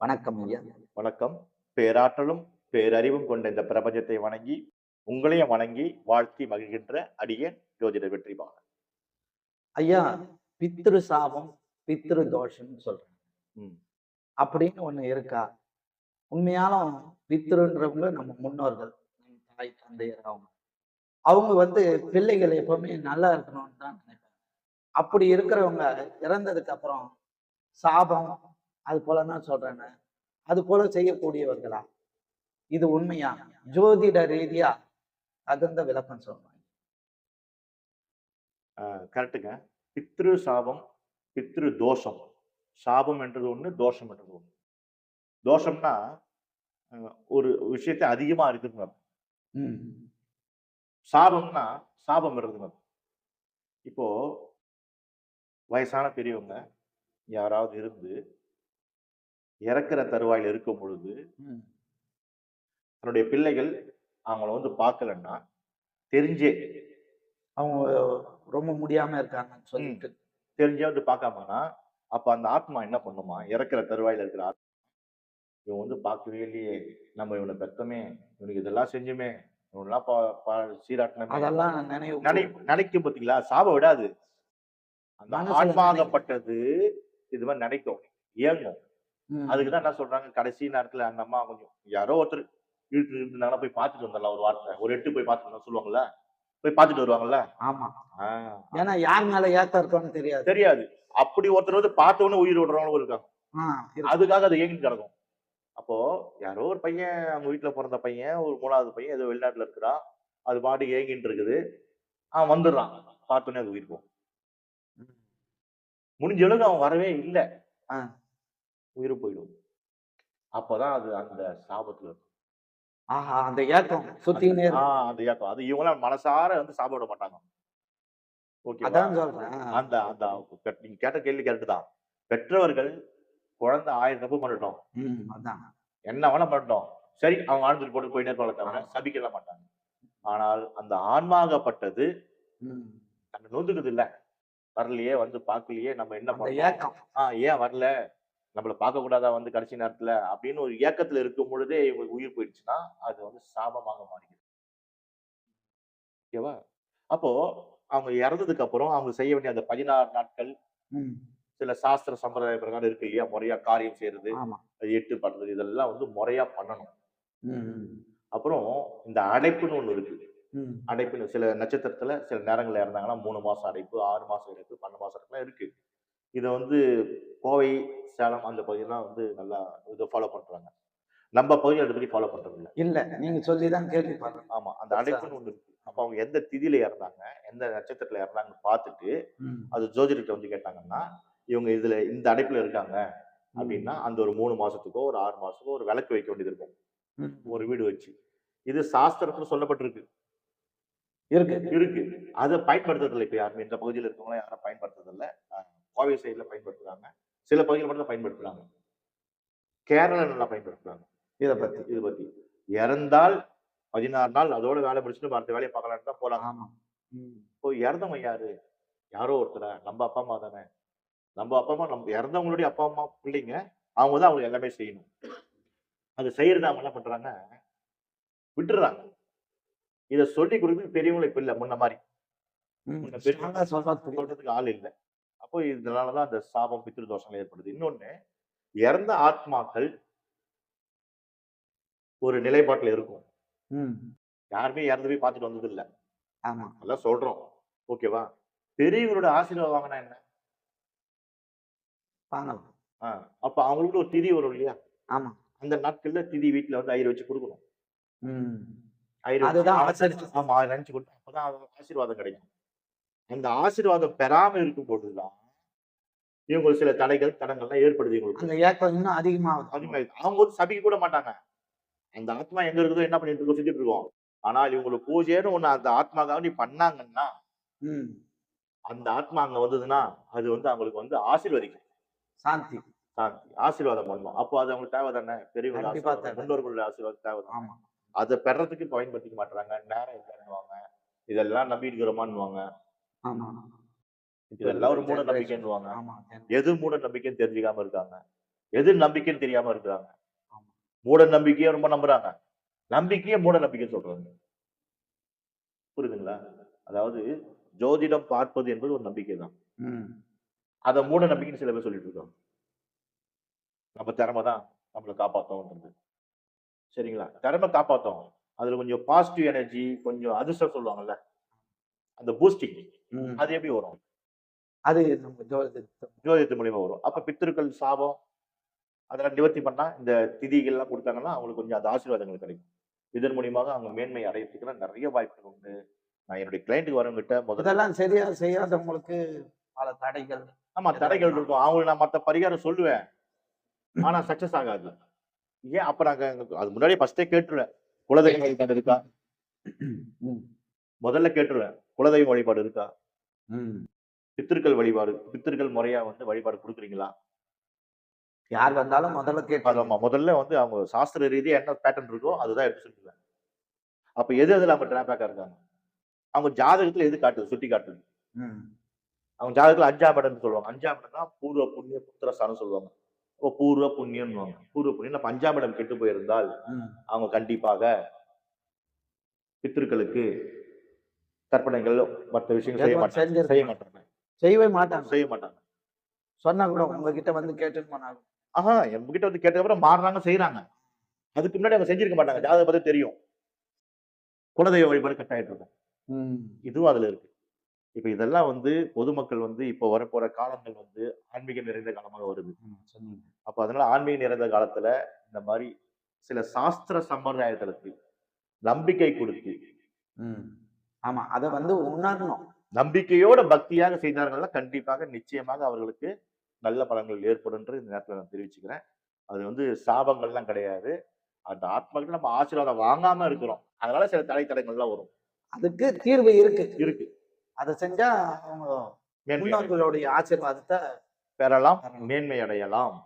வணக்கம் ஐயா. வணக்கம். பேராற்றலும் பேரறிவும் கொண்ட இந்த பிரபஞ்சத்தை வணங்கி உங்களையும் வணங்கி வாழ்த்தி மகிழ்கின்ற அடியேன் ஜோதிடர் வெற்றிபாகன் ஐயா பித்ரு சாபம் பித்ரு தோஷம்னு சொல்றாங்க. அப்படின்னு ஒண்ணு இருக்கா? உண்மையாலும் பித்ருன்றவங்க நம்ம முன்னோர்கள் நம்ம தாய் தந்தையர் அவங்க. அவங்க வந்து பிள்ளைகள் எப்பவுமே நல்லா இருக்கணும்னு தான் நினைப்பாங்க. அப்படி இருக்கிறவங்க இறந்ததுக்கு அப்புறம் சாபம் அது போல நான் சொல்றேன்னு அது போல செய்யக்கூடியவர்களா? இது உண்மையா? ஜோதிட ரீதியா தகுந்த விளக்கம் சொல்றாங்க கரெக்டுங்க பித்ரு சாபம் பித்ரு தோஷம். சாபம் என்றது ஒண்ணு தோஷம் என்றது ஒண்ணு. தோஷம்னா ஒரு விஷயத்தை அதிகமா. ம். சாபம்னா சாபம் இருக்குதுங்க அர்த்தம். இப்போ வயசான பெரியவங்க யாராவது இருந்து இறக்குற தருவாயில் இருக்கும் பொழுது தன்னுடைய பிள்ளைகள் அவங்கள வந்து பார்க்கலன்னா தெரிஞ்சே அவங்க ரொம்ப முடியாம இருக்காங்கன்னு சொல்லிட்டு. தெரிஞ்சே வந்து பார்க்காமனா அப்ப அந்த ஆத்மா என்ன பண்ணுமா? இறக்குற தருவாயில இருக்கிற ஆத்மா இவன் வந்து பார்க்கவே இல்லையே. நம்ம இவனை பெத்தமே இவனுக்கு இதெல்லாம் செஞ்சுமே இவனெல்லாம் சீராட்டினமே. அதெல்லாம் நினைவு நினை நினைக்கும் பாத்தீங்களா? சாப விடாது. அந்த ஆன்மாகப்பட்டது இது மாதிரி நினைக்கும். ஏங்கும் அதுக்குதான் என்ன சொல்றாங்க கடைசி நேரத்துல அந்த அம்மா கொஞ்சம் யாரோ ஒருத்தர் இழுத்து இருந்தாங்கன்னா போய் பார்த்துட்டு வந்துடலாம் ஒரு வார்த்தை. ஒரு எட்டு போய் பார்த்துட்டு சொல்லுவாங்கல்ல? போய் பார்த்துட்டு வருவாங்கல்ல? ஆமா. ஏன்னா யார் மேல ஏத்த இருக்கோம்னு தெரியாது. தெரியாது. அப்படி ஒருத்தர் வந்து பார்த்தவொன்னே உயிர் விடுறவங்களும் இருக்காங்க. அதுக்காக அது ஏங்கி கிடக்கும். அப்போ யாரோ ஒரு பையன் அவங்க வீட்டுல பிறந்த பையன் ஒரு மூணாவது பையன் ஏதோ வெளிநாட்டுல இருக்கிறான் அது பாட்டு ஏங்கிட்டு இருக்குது. அவன் வந்துடுறான் பார்த்தோன்னே அது உயிர் போகும். முடிஞ்ச அளவுக்கு அவன் வரவே இல்லை. உயிர் போயிடும். அப்பதான் அது அந்த சாபத்துல இருக்கும். ஆஹா அந்த ஏக்கம் சுத்தினே அந்த ஏக்கம். அது இவங்களாம் மனசார வந்து சாப்பிட விட மாட்டாங்க. ஓகே அதான் சொல்றேன். அந்த அந்த நீங்க கேட்ட கேள்வி கரெக்ட் தான். பெற்றவர்கள் குழந்தை ஆயிரம் தப்பு பண்ணட்டும். அதான். என்ன வேணா பண்ணட்டும். சரி அவங்க ஆழ்ந்துட்டு போட்டு போயிட்டே இருப்பாங்க சபிக்கல மாட்டாங்க. ஆனால் அந்த ஆன்மாகப்பட்டது. அந்த நொந்துக்குது இல்ல. வரலையே வந்து பார்க்கலையே நம்ம என்ன பண்ணோம்? ஏன் வரல? நம்மள பார்க்க கூடாதா வந்து கடைசி நேரத்துல அப்படின்னு ஒரு ஏக்கத்துல இருக்கும் பொழுதே இவங்களுக்கு உயிர் போயிடுச்சுன்னா அது வந்து சாபமாக மாறிடுது. ஓகேவா? அப்போ அவங்க இறந்ததுக்கு அப்புறம் அவங்க செய்ய வேண்டிய அந்த பதினாறு நாட்கள் சில சாஸ்திர சம்பிரதாய பிரகாரம் இருக்கு இல்லையா? முறையா காரியம் செய்யறது எட்டு பண்றது இதெல்லாம் வந்து முறையா பண்ணணும். அப்புறம் இந்த அடைப்புன்னு ஒண்ணு இருக்கு. அடைப்புன்னு சில நட்சத்திரத்துல சில நேரங்கள்ல இறந்தாங்கன்னா மூணு மாசம் அடைப்பு ஆறு மாசம் அடைப்பு பன்னெண்டு மாசம் அடைப்புலாம் இருக்கு. இதை வந்து கோவை சேலம் அந்த பகுதியெல்லாம் வந்து நல்லா இதை ஃபாலோ பண்றாங்க. நம்ம பகுதியில் அதை பத்தி ஃபாலோ பண்றது இல்ல இல்ல நீங்க சொல்லிதான் கேள்விப்படுறேன் ஆமா அந்த அடைப்புன்னு ஒண்ணு இருக்கு. அப்ப அவங்க எந்த திதியில இறந்தாங்க எந்த நட்சத்திரத்துல இறந்தாங்கன்னு பார்த்துட்டு அது ஜோதிடர்கிட்ட வந்து கேட்டாங்கன்னா இவங்க இதுல இந்த அடைப்புல இருக்காங்க அப்படின்னா அந்த ஒரு மூணு மாசத்துக்கோ ஒரு ஆறு மாசத்துக்கோ ஒரு விளக்கு வைக்க வேண்டியது இருக்கும். ஒரு வீடு வச்சு. இது சாஸ்திரத்துல சொல்லப்பட்டிருக்கு. இருக்கு. இருக்கு. அதை பயன்படுத்துறதில்ல இப்ப யாருமே. இந்த பகுதியில் இருக்கவங்க யாரும் பயன்படுத்துறதில்ல. கோவை சைடுல பயன்படுத்துறாங்க. சில பகுதியில் மட்டும் பயன்படுத்துறாங்க. கேரளா நல்லா பயன்படுத்துறாங்க. இத பத்தி. இது பத்தி. இறந்தால் பதினாறு நாள் அதோட வேலை முடிச்சுட்டு அடுத்த வேலையை பார்க்கலான்னு தான் போலாங்க ஆமா இப்போ இறந்தவங்க யாரு? யாரோ ஒருத்தர? நம்ம அப்பா அம்மா தானே. நம்ம அப்பா அம்மா நம்ம இறந்தவங்களுடைய அப்பா அம்மா பிள்ளைங்க அவங்க தான் அவங்களுக்கு எல்லாமே செய்யணும். அது செய்யறது அவங்க என்ன பண்றாங்க? விட்டுறாங்க. இதை சொல்லி கொடுக்குறது பெரியவங்களும் இப்ப இல்ல முன்ன மாதிரி. சொல்றதுக்கு ஆள் இல்லை. அப்போ இதனாலதான் அந்த சாபம் பித்ரு தோஷங்கள் ஏற்படுது. இன்னொன்னு இறந்த ஆத்மாக்கள் ஒரு நிலைப்பாட்டுல இருக்கும். யாருமே இறந்து போய் பார்த்துட்டு வந்தது இல்ல ஆமா. அதெல்லாம் சொல்றோம். ஓகேவா பெரியவங்களோட ஆசீர்வாதம் வாங்கினா என்ன? வாங்கலாம். அப்ப அவங்களுக்கு ஒரு திதி வரும் இல்லையா? ஆமா. அந்த நாட்கள்ல திதி வீட்டுல வந்து ஐயர் வச்சு கொடுக்கணும். ஆமா நினைச்சு கொடுத்தா அப்பதான் ஆசீர்வாதம் கிடைக்கும். அந்த ஆசீர்வாதம் பெறாம இருக்கும் பொழுதுதான் இவங்களுக்கு சில தடைகள் தடங்கள்லாம் ஏற்படுது இவங்களுக்கு. அந்த ஏக்கம் இன்னும் அதிகமாகுது. அதிகமாயிடுது. அவங்க வந்து சபிக்க கூட மாட்டாங்க. அந்த ஆத்மா எங்க இருக்குதோ என்ன பண்ணிட்டு இருக்கோம் செஞ்சுட்டு இருக்கோம். ஆனால் இவங்களுக்கு பூஜைன்னு ஒண்ணு அந்த ஆத்மாக்காக பண்ணாங்கன்னா ம், அந்த ஆத்மா அங்க வந்ததுன்னா அது வந்து அவங்களுக்கு வந்து ஆசீர்வதிக்கும். சாந்தி. சாந்தி. ஆசீர்வாதம் பண்ணும் அப்போ அது அவங்களுக்கு தேவை தானே பெரியவங்க. முன்னோர்களுடைய ஆசீர்வாதம் தேவை தானே அதை பெறத்துக்கு பயன்படுத்திக்க மாட்டாங்க நேரம் இல்லைன்னுவாங்க. இதெல்லாம் நம்பி இருக்கிறோமான்னுவாங்க இதெல்லாம் ஒரு மூட நம்பிக்கைன்னுவாங்க ஆமா எது மூட நம்பிக்கைன்னு தெரிஞ்சுக்காம இருக்காங்க? எது நம்பிக்கைன்னு தெரியாம இருக்கிறாங்க? மூட நம்பிக்கையை ரொம்ப நம்புறாங்க. நம்பிக்கையே மூட நம்பிக்கை சொல்றாங்க. புரியுதுங்களா? அதாவது ஜோதிடம் பார்ப்பது என்பது ஒரு நம்பிக்கை தான். அதை மூட நம்பிக்கைன்னு சில பேர் சொல்லிட்டு இருக்காங்க. நம்ம திறமை தான் நம்மளை காப்பாத்தோன்றது சரிங்களா? திறமை காப்பாத்தோம் அதுல கொஞ்சம் பாசிட்டிவ் எனர்ஜி கொஞ்சம் அதிர்ஷ்டம் சொல்லுவாங்கல்ல? அந்த பூஸ்டிங். அது எப்படி வரும்? அது நம்ம ஜோதிடத்தை ஜோதிடத்து மூலியமா வரும். அப்ப பித்திருக்கள் சாபம் அதெல்லாம் நிவர்த்தி பண்ணா இந்த திதிகள்லாம் கொடுத்தாங்கன்னா அவங்களுக்கு கொஞ்சம் அந்த ஆசீர்வாதங்கள் கிடைக்கும். இதன் மூலியமாக அவங்க மேன்மை அடையறதுக்குலாம் நிறைய வாய்ப்புகள் உண்டு. நான் என்னுடைய கிளைண்ட்டுக்கு வரவங்கிட்ட முதல்ல இதெல்லாம் சரியா செய்யாதவங்களுக்கு பல தடைகள் ஆமா தடைகள் இருக்கும். அவங்களுக்கு நான் மத்த பரிகாரம் சொல்லுவேன். ஆனா சக்சஸ் ஆகாது. ஏன்? அப்ப நாங்க அது முன்னாடியே ஃபர்ஸ்டே கேட்டுருவேன். குலதெய்வ வழிபாடு இருக்கா. முதல்ல கேட்டுருவேன். குலதெய்வ வழிபாடு இருக்கா. பித்திருக்கள் வழிபாடு பித்திருக்கள் முறையா வந்து வழிபாடு கொடுக்குறீங்களா? யார் வந்தாலும் முதல்ல ஆமா முதல்ல வந்து அவங்க சாஸ்திர ரீதியா என்ன பேட்டர்ன் இருக்கோ அதுதான் எடுத்து சொல்லுவேன் அப்ப எது எதுல அவங்க டிராபேக்கா இருக்காங்க? அவங்க ஜாதகத்துல எது காட்டுது? சுட்டி காட்டுது. அவங்க ஜாதகத்துல அஞ்சாம் இடம்னு சொல்லுவாங்க. அஞ்சாம் இடம் தான் பூர்வ புண்ணிய புத்திரஸ்தானம் சொல்லுவாங்க. இப்போ பூர்வ புண்ணியம்னுவாங்க. பூர்வ புண்ணியம் அப்ப அஞ்சாம் இடம் கெட்டு போயிருந்தால். அவங்க கண்டிப்பாக பித்திருக்களுக்கு தர்ப்பணங்கள் மற்ற விஷயங்கள் செய்ய மாட்டாங்க. செய்ய மாட்டாங்க. செய்யவே மாட்டாங்க. செய்ய மாட்டாங்க. சொன்னா கூட உங்ககிட்ட வந்து கேட்டுன்னு போனாங்க ஆஹா என்கிட்ட வந்து கேட்டதுக்கு அப்புறம் மாறுறாங்க செய்யறாங்க அதுக்கு முன்னாடி அவங்க செஞ்சிருக்க மாட்டாங்க. ஜாதகம் பத்தி தெரியும். குலதெய்வ வழிபாடு கட்டாயிட்டு இருக்கும். இதுவும் அதுல இருக்கு. இப்ப இதெல்லாம் வந்து பொதுமக்கள் வந்து இப்போ வரப்போற காலங்கள் வந்து ஆன்மீகம் நிறைந்த காலமாக வருது. அப்ப அதனால ஆன்மீகம் நிறைந்த காலத்துல இந்த மாதிரி சில சாஸ்திர சம்பிரதாயங்களுக்கு நம்பிக்கை கொடுத்து. ஆமா அத வந்து உணரணும். நம்பிக்கையோட பக்தியாக செய்தார்கள்னா கண்டிப்பாக நிச்சயமாக அவர்களுக்கு நல்ல பலன்கள் ஏற்படும்ன்ற இந்த நேரத்துல நான் தெரிவிச்சுக்கிறேன். அது வந்து சாபங்கள்லாம் கிடையாது. அந்த ஆத்மாக்கள் நம்ம ஆசீர்வாதம் வாங்காம இருக்கிறோம். அதனால சில தடை தடங்கள்லாம் வரும். அதுக்கு தீர்வு இருக்கு. இருக்கு. அதை செஞ்சா அவங்க முன்னோர்களுடைய ஆசீர்வாதத்தை பெறலாம். மேன்மை அடையலாம்.